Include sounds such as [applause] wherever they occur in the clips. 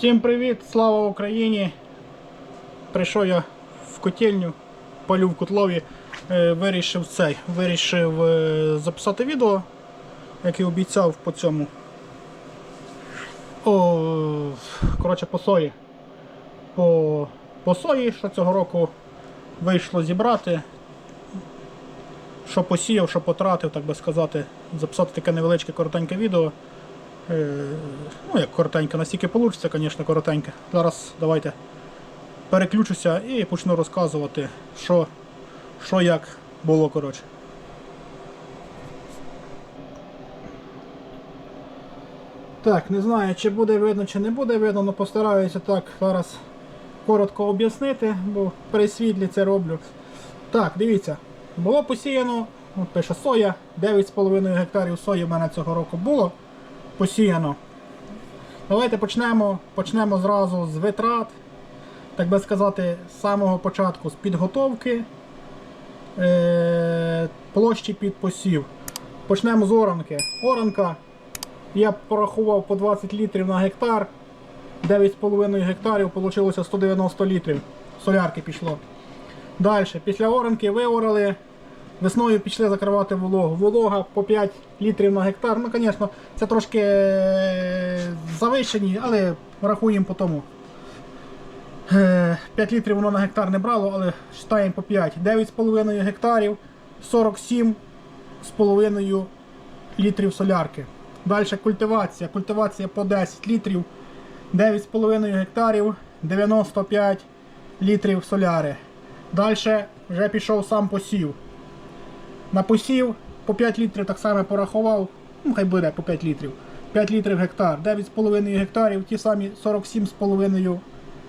Всім привіт, слава Україні! Прийшов я в котельню, палю в котлові, е, вирішив цей, вирішив е, записати відео, як і обіцяв по цьому. О, коротше, по сої. По, по сої, що цього року вийшло зібрати. Що посіяв, що потратив, так би сказати, записати таке невеличке коротеньке відео. Е, Ну, як коротенько, настільки вийде, звісно, коротеньке. Зараз давайте переключуся і почну розказувати, що, що як було, коротше. Так, не знаю, чи буде видно, чи не буде видно, але постараюся так зараз коротко об'яснити, бо при світлі це роблю. Так, дивіться, було посіяно, пише соя, 9,5 гектарів сої в мене цього року було посіяно. Давайте почнемо, почнемо зразу з витрат, так би сказати, з самого початку, з підготовки е, площі під посів. Почнемо з оранки. Оранка я порахував по 20 літрів на гектар. 9,5 гектарів вийшло 190 літрів. Солярки пішло. Далі, після оранки виорали. Весною пішли закривати вологу. Волога по 5 літрів на гектар. Ну, звісно, це трошки е, завищені, але рахуємо по тому. Е, 5 літрів воно на гектар не брало, але вважаємо по 5. 9,5 гектарів, 47,5 літрів солярки. Далі культивація. Культивація по 10 літрів, 9,5 гектарів, 95 літрів соляри. Далі вже пішов сам посів. На посів по 5 літрів так само порахував, ну хай буде по 5 літрів. 5 літрів гектар, 9,5 гектарів, ті самі 47,5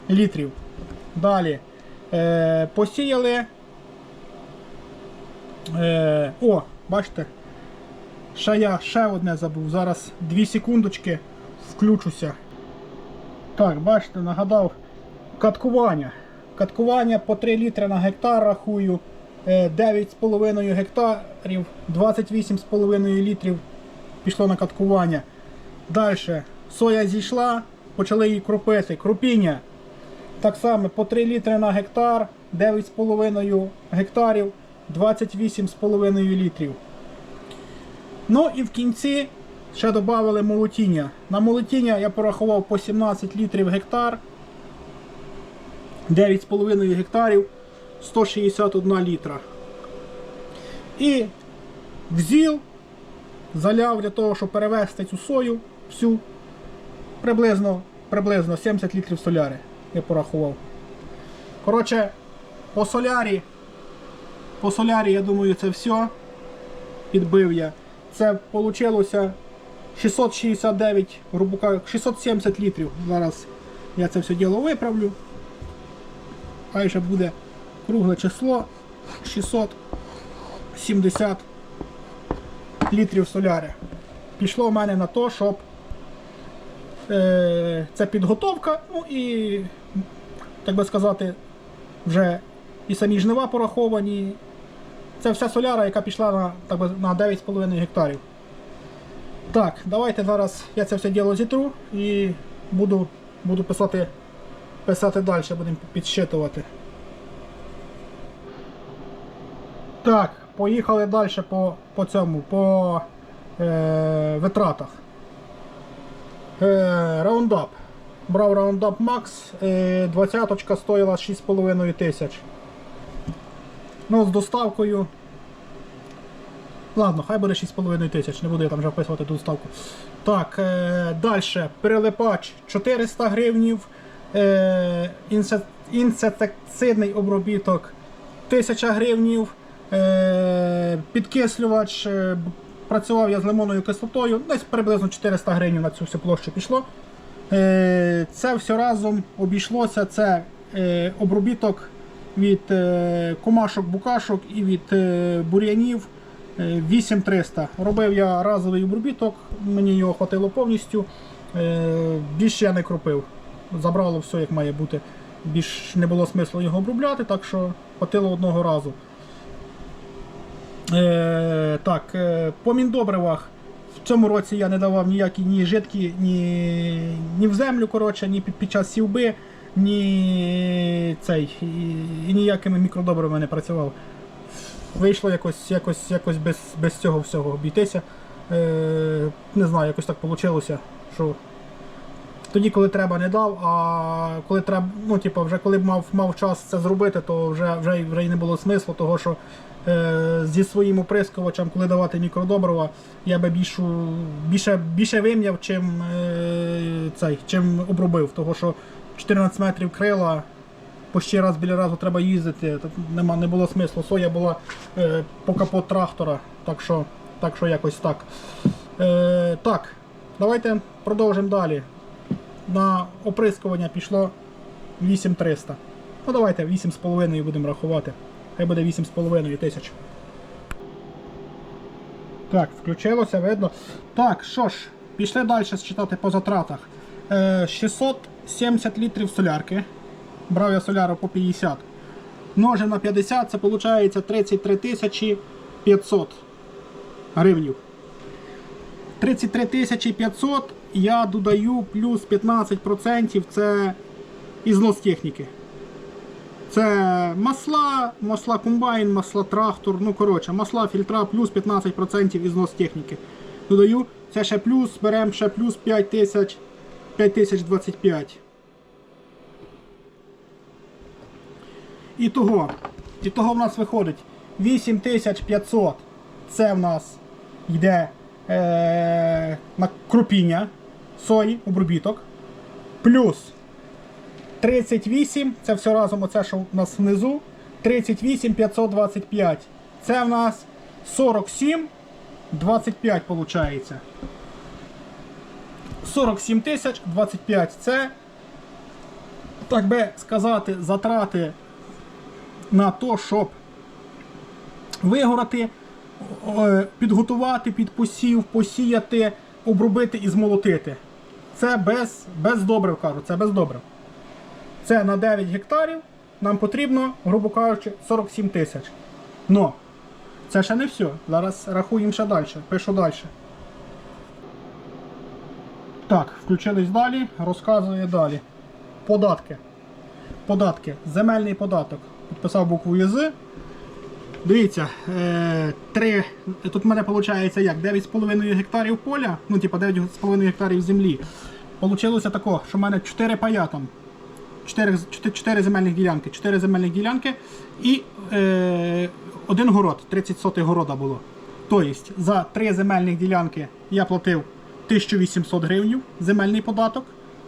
літрів. Далі е, посіяли. Е, о, бачите, ще я ще одне забув. Зараз 2 секундочки включуся. Так, бачите, нагадав каткування. Каткування по 3 літри на гектар рахую. Е, 9,5 гектарів, 28,5 літрів пішло на каткування. Далі соя зійшла, почали її кропити. Кропіння. Так само по 3 літри на гектар, 9,5 гектарів, 28,5 літрів. Ну і в кінці ще додали молотіння. На молотіння я порахував по 17 літрів гектар. 9,5 гектарів 161 літра. І взіл, заляв для того, щоб перевести цю сою всю приблизно, приблизно 70 літрів соляри. Я порахував. Коротше, по солярі, по солярі, я думаю, це все. Підбив я. Це вийшло 669, грубо кажучи, 670 літрів. Зараз я це все діло виправлю. Хай ще буде кругле число 670 літрів соляри. Пішло в мене на те, щоб е, це підготовка, ну і, так би сказати, вже і самі жнива пораховані. Це вся соляра, яка пішла на, так би, на 9,5 гектарів. Так, давайте зараз я це все діло зітру і буду, буду писати, писати далі, будемо підсчитувати. Так, поїхали далі по, по цьому, по е, витратах. Е, Roundup. Брав Roundup Max, е, 20 стоїла 6,5 тисяч. Ну, з доставкою. Ладно, хай буде 6,5 тисяч, не буду я там вже вписувати доставку. Так, е, далі. Перелипач 400 гривнів. Е, інсе- інсектицидний обробіток 1000 гривнів. Е, підкислювач. е, працював я з лимонною кислотою. Десь приблизно 400 гривень на цю всю площу пішло. Е, це все разом обійшлося. Це обробіток від е, комашок, букашок і від бур'янів е, 8300. Робив я разовий обробіток, мені його хватило повністю. Більше я не кропив. Забрало все як має бути. Більш не було смислу його обробляти, так що хватило одного разу. Е, так, е, по міндобривах В цьому році я не давав ніякі ні жидкі, ні, ні в землю, коротше, ні під, під час сівби, ні цей, і, і ніякими мікродобривами не працював. Вийшло якось, якось, якось без, без цього всього обійтися. Е, не знаю, якось так вийшло, що тоді, коли треба, не дав, а коли треба, ну, типу, вже коли мав, мав час це зробити, то вже, вже, вже й не було смислу, того що зі своїм оприскувачем, коли давати мікродобрива, я би більшу, більше, більше вим'яв, чим, е, цей, чим обробив. Того що 14 метрів крила, по ще раз біля разу треба їздити, нема, не було смислу. Соя була е, по капот трактора, так що, так що якось так. Е, так, давайте продовжимо далі. На оприскування пішло 8300. Ну давайте 8,5 будемо рахувати. Хай буде 8,5 тисяч. Так, включилося, видно. Так, що ж, пішли далі считати по затратах. Е, 670 літрів солярки. Брав я соляру по 50. Множимо на 50, це виходить 33 тисячі 500 гривнів. 33 тисячі 500 я додаю плюс 15% це ізнос техніки. Це масла, масла комбайн, масла трактор, ну коротше, масла фільтра плюс 15% ізнос техніки. Додаю, це ще плюс, беремо ще плюс 5000, 5025. І того, того в нас виходить 8500. Це в нас йде е, на крупіння сої, обробіток. Плюс 38, це все разом оце, що у нас внизу. 38 525. Це в нас 47 25 виходить. 47 тисяч 25. Це, так би сказати, затрати на те, щоб вигорати, е, підготувати під посів, посіяти, обробити і змолотити. Це без, без добрив, кажу, це без добрив. Це на 9 гектарів нам потрібно, грубо кажучи, 47 тисяч. Но це ще не все. Зараз рахуємо ще далі. Пишу далі. Так, включились далі, розказує далі. Податки. Податки. Земельний податок. Підписав букву ЄЗ. Дивіться, е, 3, тут в мене виходить як 9,5 гектарів поля, ну типа 9,5 гектарів землі. Получилося тако, що в мене 4 пая там. 4, 4 земельних ділянки. 4 земельних ділянки і е, один город, 30 сотих города було. Тобто за 3 земельних ділянки я платив 1800 гривень земельний податок.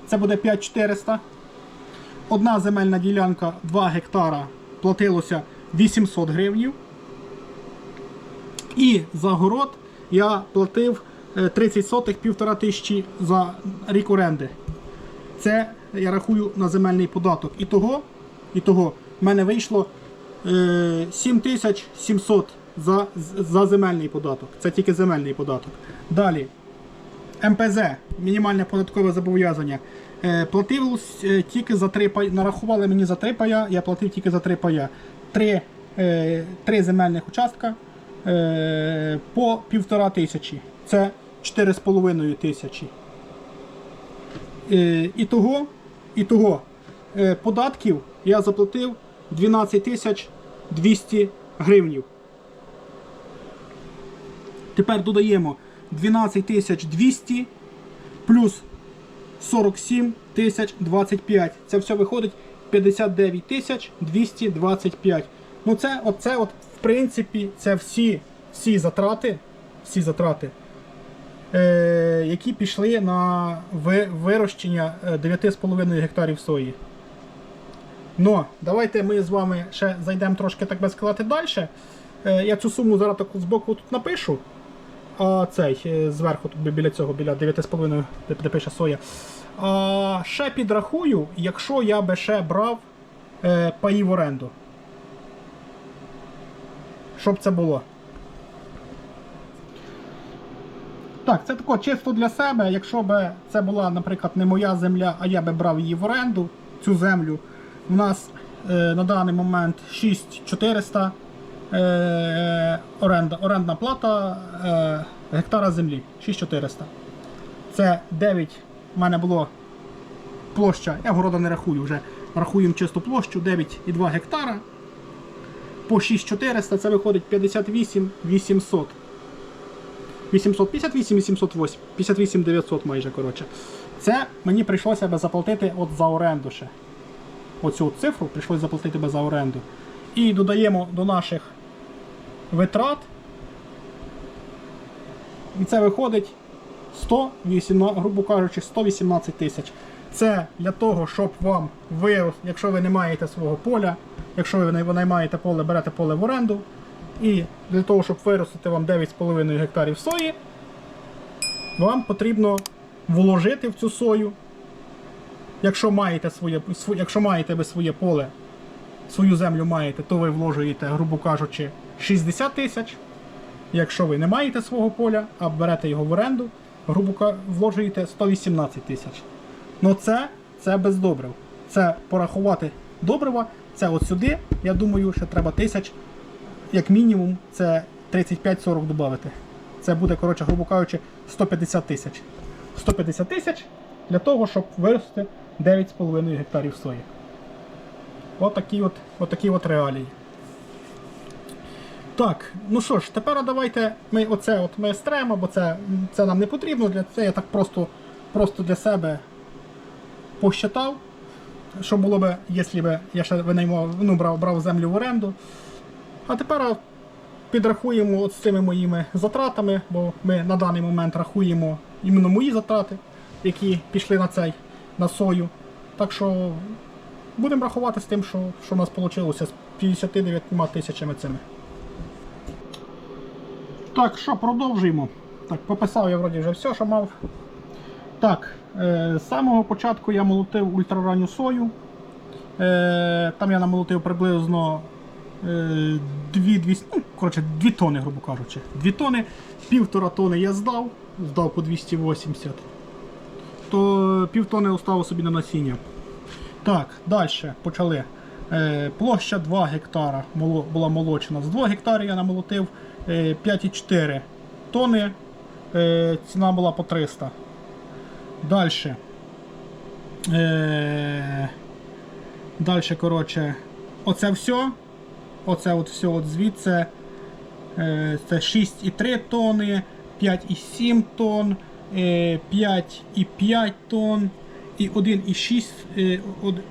Це буде 5400. Одна земельна ділянка 2 гектара платилося 800 гривень. І за город я платив е, 30 сотих півтора тисячі за рік оренди. Це я рахую на земельний податок. І того, і того в мене вийшло е, 7700 за, за земельний податок. Це тільки земельний податок. Далі. МПЗ, мінімальне податкове зобов'язання. Е, платив е, тільки за три пая. Нарахували мені за три пая, я платив тільки за три пая. Три, е, три земельних участка е, по півтора тисячі. Це 4,5 тисячі. Е, і того, і того е, податків я заплатив 12 тисяч 200 гривнів. Тепер додаємо 12 тисяч 200 плюс 47 тисяч 25. Це все виходить 59 тисяч 225. Ну це, оце от, в принципі, це всі, всі затрати, всі затрати, які пішли на вирощення е, 9,5 гектарів сої. Ну, давайте ми з вами ще зайдемо трошки, так би сказати, далі. Е, я цю суму зараз так збоку тут напишу. А цей е, зверху тут біля цього, біля 9,5, де, пише соя. А, ще підрахую, якщо я би ще брав е, паї в оренду. Щоб це було. Так, це тако чисто для себе. Якщо б це була, наприклад, не моя земля, а я би брав її в оренду, цю землю. У нас е, на даний момент 6400 е, оренда, орендна плата гектара землі. 6400. Це 9. У мене було площа. Я города не рахую вже. Рахуємо чисту площу 9,2 гектара. По 6400 це виходить 58 800. 800, 58 808, 58 900 майже, коротше. Це мені прийшлося би заплатити от за оренду ще. Оцю цифру прийшлося заплатити би за оренду. І додаємо до наших витрат. І це виходить 118, грубо кажучи, 118 тисяч. Це для того, щоб вам вирос, якщо ви не маєте свого поля, якщо ви наймаєте поле, берете поле в оренду. І для того, щоб виростити вам 9,5 гектарів сої, вам потрібно вложити в цю сою. Якщо маєте своє, св- якщо маєте ви своє поле, свою землю маєте, то ви вложуєте, грубо кажучи, 60 тисяч. Якщо ви не маєте свого поля, а берете його в оренду, грубо вложуєте 118 тисяч. Ну це, це без добрив. Це порахувати добрива, це от сюди, я думаю, ще треба тисяч, як мінімум, це 35-40 додати. Це буде, коротше, грубо кажучи, 150 тисяч. 150 тисяч для того, щоб вирости 9,5 гектарів сої. От от, от от реалії. Так, ну що ж, тепер давайте ми оце от ми стремо, бо це, це нам не потрібно. Для це я так просто, просто для себе посчитав, що було б, якщо б я ще винаймав, ну, брав, брав землю в оренду. А тепер підрахуємо от з цими моїми затратами, бо ми на даний момент рахуємо іменно мої затрати, які пішли на цей, на сою. Так що будемо рахувати з тим, що, що у нас вийшло з 59 тисячами цими. Так, що, продовжуємо. Так, пописав я вроді вже все, що мав. Так, е, з самого початку я молотив ультраранню сою. Е, там я намолотив приблизно 2, 200, ну, коротше, 2 тони, грубо кажучи. 2 тони, півтора тони я здав, здав по 280. То пів тони оставив собі на насіння. Так, далі почали. Е, площа 2 гектара була молочена. З 2 гектарів я намолотив е, 5,4 тони. Е, ціна була по 300. Далі. Е, далі, коротше, оце все. Оце от все от звідси. Е, це 6,3 тони, 5,7 тонн, е, 5,5 тонн і 1,6 е, од-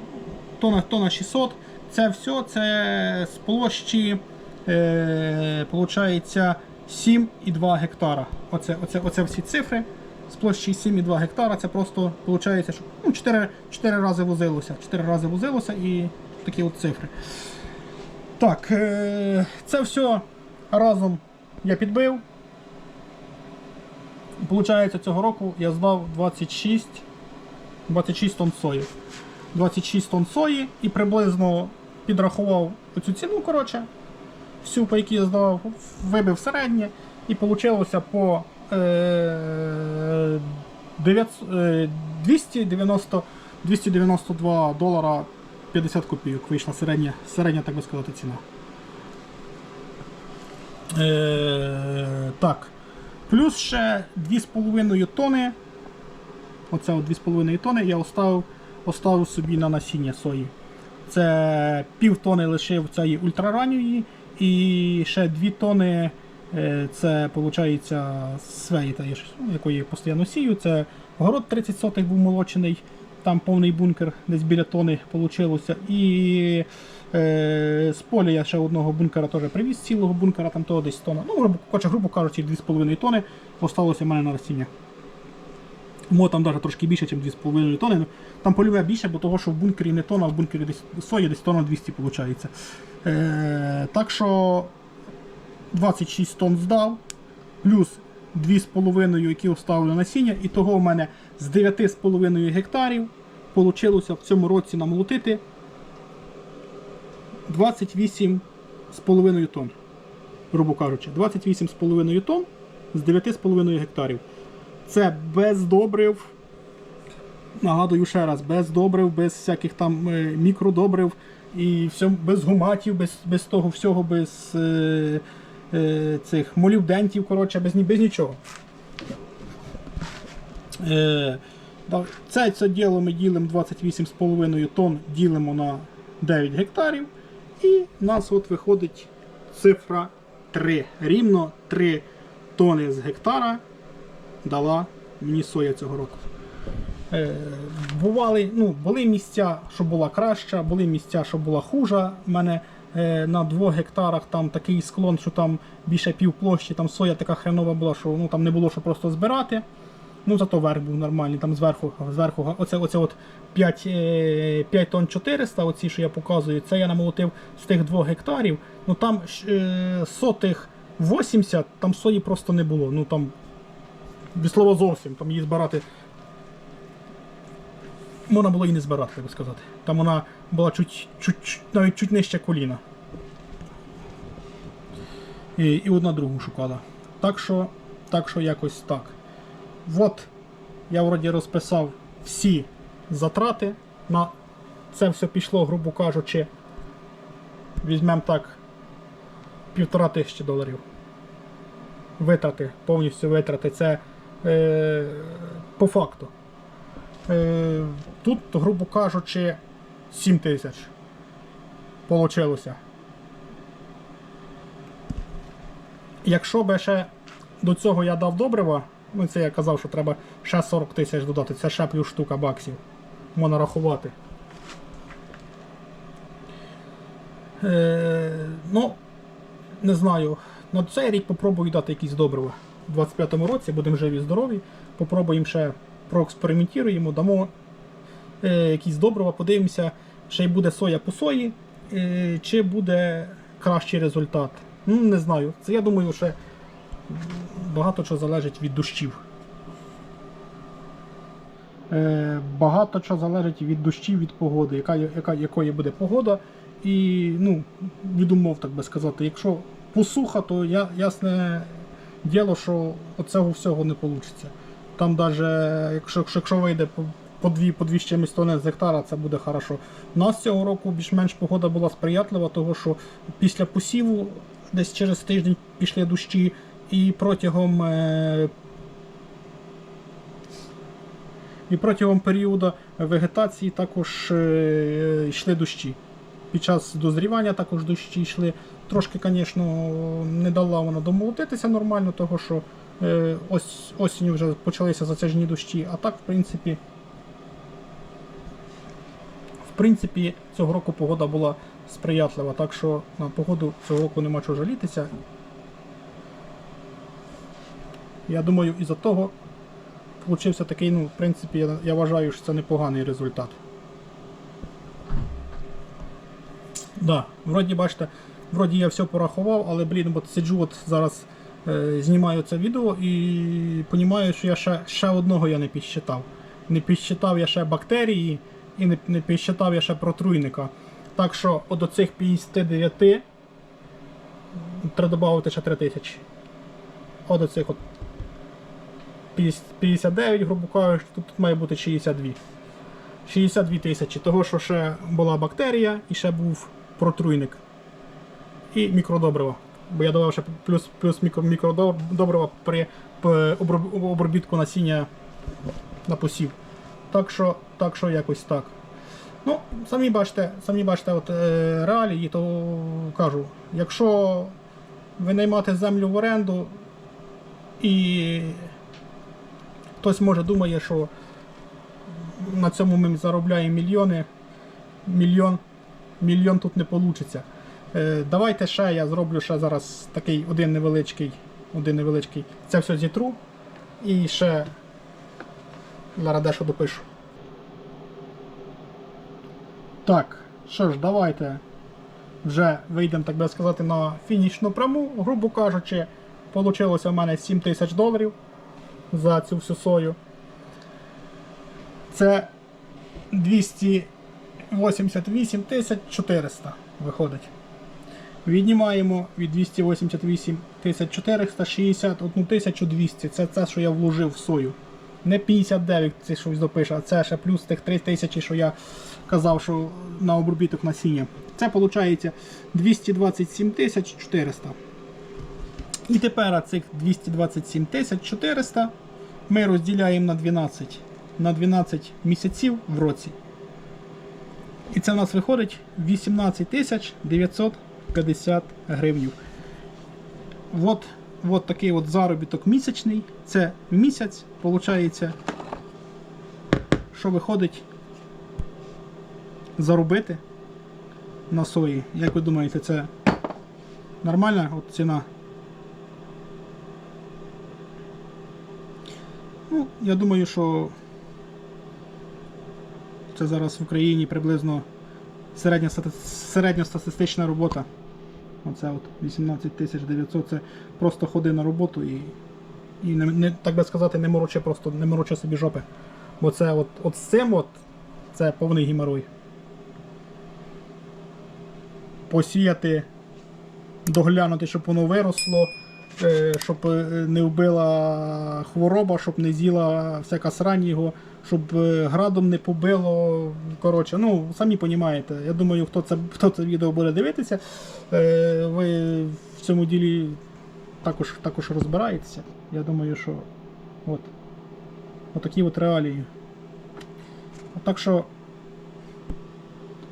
тонна, тонна 600. Це все це з площі е, 7,2 гектара. Оце, оце, оце всі цифри. З площі 7,2 гектара це просто виходить, що ну, 4, 4 рази возилося. 4 рази возилося і такі от цифри. Так, е, це все разом я підбив. Получається, цього року я здав 26, 26 тонн сої. 26 тонн сої і приблизно підрахував оцю ціну, коротше, всю, по якій я здавав, вибив середнє і вийшло по е, 900, е, 290, 292 долара 50 копійок вийшла середня, середня, так би сказати, ціна. Е, так. Плюс ще 2,5 тони. Оце от 2,5 тони я оставив, оставив собі на насіння сої. Це пів тони лишив цієї ультраранньої і ще 2 тони е, це виходить свеї, якої я постійно сію. Це город 30 сотих був молочений, там повний бункер десь біля тони вийшло. І е, з поля я ще одного бункера теж привіз цілого бункера, там того десь тонна. Ну, грубо, грубо кажучи, 2,5 тони осталося в мене на ростіння. Мо там навіть трошки більше, ніж 2,5 тони. Ну, Там полюве більше, бо того, що в бункері не тонна, а в бункері десь сої десь тонна 200 виходить. Е, так що 26 тонн здав, плюс 2,5, які оставлю насіння, і того в мене з 9,5 гектарів вийшло в цьому році намолотити 28,5 тонн. Грубо кажучи, 28,5 тонн з 9,5 гектарів. Це без добрив. Нагадую ще раз, без добрив, без всяких там е, мікродобрив і все, без гуматів, без, без того всього, без е, е, цих молібдентів, коротше, без, без нічого. Е, це, це діло ми ділимо 28,5 тонн, ділимо на 9 гектарів. І в нас от виходить цифра 3. Рівно 3 тони з гектара дала мені соя цього року. Е, бували, ну, були місця, що була краща, були місця, що була хужа. У мене на 2 гектарах там такий склон, що там більше пів площі, там соя така хренова була, що ну, там не було що просто збирати. Ну, зато верх був нормальний, там зверху, зверху оце, оце от 5, е, 5 тонн 400, оці, що я показую, це я намолотив з тих 2 гектарів. Ну там е, сотих 80, там сої просто не було. Ну там від слова зовсім, там її збирати. Можна було і не збирати, так би сказати. Там вона була чуть, чуть, навіть чуть нижче коліна. І, і одна другу шукала. Так що, так що якось так. От я вроді розписав всі затрати. На це все пішло, грубо кажучи, візьмемо так, півтора тисячі доларів. Витрати, повністю витрати. Це е, по факту. Е, тут, грубо кажучи, 7 тисяч. Получилося. Якщо би ще до цього я дав добрива, ну це я казав, що треба ще 40 тисяч додати, це ще плюс штука баксів. Можна рахувати. Е, ну, не знаю. На цей рік попробую дати якісь добрива. У 25-му році будемо живі здорові. Попробуємо ще проекспериментуємо, дамо е, якісь добрива, подивимося, чи буде соя по сої, е, чи буде кращий результат. Ну, не знаю. Це я думаю, що багато чого залежить від дощів. Е, багато чого залежить від дощів, від погоди, яка, яка, якої буде погода. І ну, від умов, так би сказати. Якщо посуха, то я, ясне діло, що оцього всього не вийде. Там навіть, якщо, якщо вийде по, дві, по дві з чимось тонни з гектара, це буде хорошо. У нас цього року більш-менш погода була сприятлива, тому що після посіву десь через тиждень пішли дощі, і протягом е, і протягом періоду вегетації також е, йшли дощі. Під час дозрівання також дощі йшли. Трошки, звісно, не дала вона домолотитися нормально, того що ось осінню вже почалися затяжні дощі, а так, в принципі, в принципі, цього року погода була сприятлива, так що на погоду цього року нема чого жалітися. Я думаю, із-за того получився такий, ну, в принципі, я, я вважаю, що це непоганий результат. Да, вроді, бачите, вроді я все порахував, але, блін, от сиджу от зараз е, знімаю це відео і розумію, що я ще, ще одного я не підсчитав. Не підсчитав я ще бактерії і не, не підсчитав я ще протруйника. Так що от до цих 59 треба додати ще 3 тисячі. От до цих от 59, грубо кажучи, тут має бути 62. 62 тисячі. Того, що ще була бактерія і ще був протруйник. І мікродобрива. Бо я давав ще плюс, плюс мікро, мікродобрива при п- обробітку насіння на посів. Так що, так що якось так. Ну, самі бачите, самі бачите, от е, реалії, то кажу, якщо ви наймати землю в оренду і хтось може думає, що на цьому ми заробляємо мільйони. Мільйон, мільйон тут не вийде. Е, давайте ще я зроблю ще зараз такий один невеличкий, один невеличкий. Це все зітру. І ще зараз дещо допишу. Так, що ж, давайте вже вийдемо, так би сказати, на фінішну пряму. Грубо кажучи, вийшло у мене 7 тисяч доларів за цю всю сою. Це 288 тисяч 400 виходить. Віднімаємо від 288 1460 1200. Це те, що я вложив в сою. Не 59, це щось допише, а це ще плюс тих 3 тисячі, що я казав, що на обробіток насіння. Це виходить 227 400. І тепер цих 227 400 ми розділяємо на 12 на 12 місяців в році. І це в нас виходить 18 900 50 гривнів. От, от такий от заробіток місячний. Це місяць, виходить, що виходить заробити на сої. Як ви думаєте, це нормальна от ціна? Ну, Я думаю, що це зараз в Україні приблизно середня, середньостатистична робота. Оце от 18 тисяч 900 це просто ходи на роботу і, і не, не, так би сказати, не морочи просто не морочи собі жопи. Бо це от, от з цим от, це повний геморой. Посіяти, доглянути, щоб воно виросло, щоб е, не вбила хвороба, щоб не з'їла всяка срань його, щоб е, градом не побило. Коротше, ну, самі розумієте. Я думаю, хто це, хто це відео буде дивитися, е, ви в цьому ділі також, також розбираєтеся. Я думаю, що от, отакі от реалії. Так що,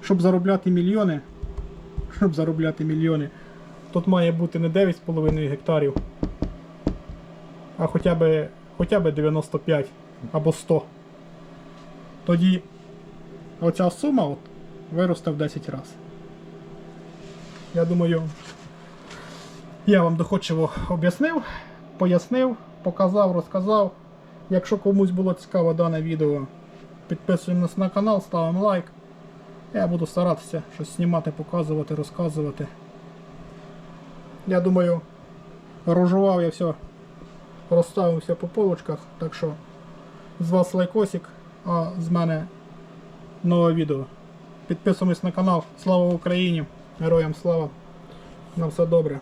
щоб заробляти мільйони, [laughs] щоб заробляти мільйони, тут має бути не 9,5 гектарів, а хоча б, хоча б 95 або 100. Тоді оця сума от виросте в 10 разів. Я думаю, я вам доходчиво об'яснив, пояснив, показав, розказав. Якщо комусь було цікаво дане відео, підписуємось на канал, ставимо лайк. Я буду старатися щось знімати, показувати, розказувати. Я думаю, ружував я все, розставився по полочках, так що з вас лайкосик, а з мене нове відео. Підписуємось на канал. Слава Україні! Героям слава! На все добре!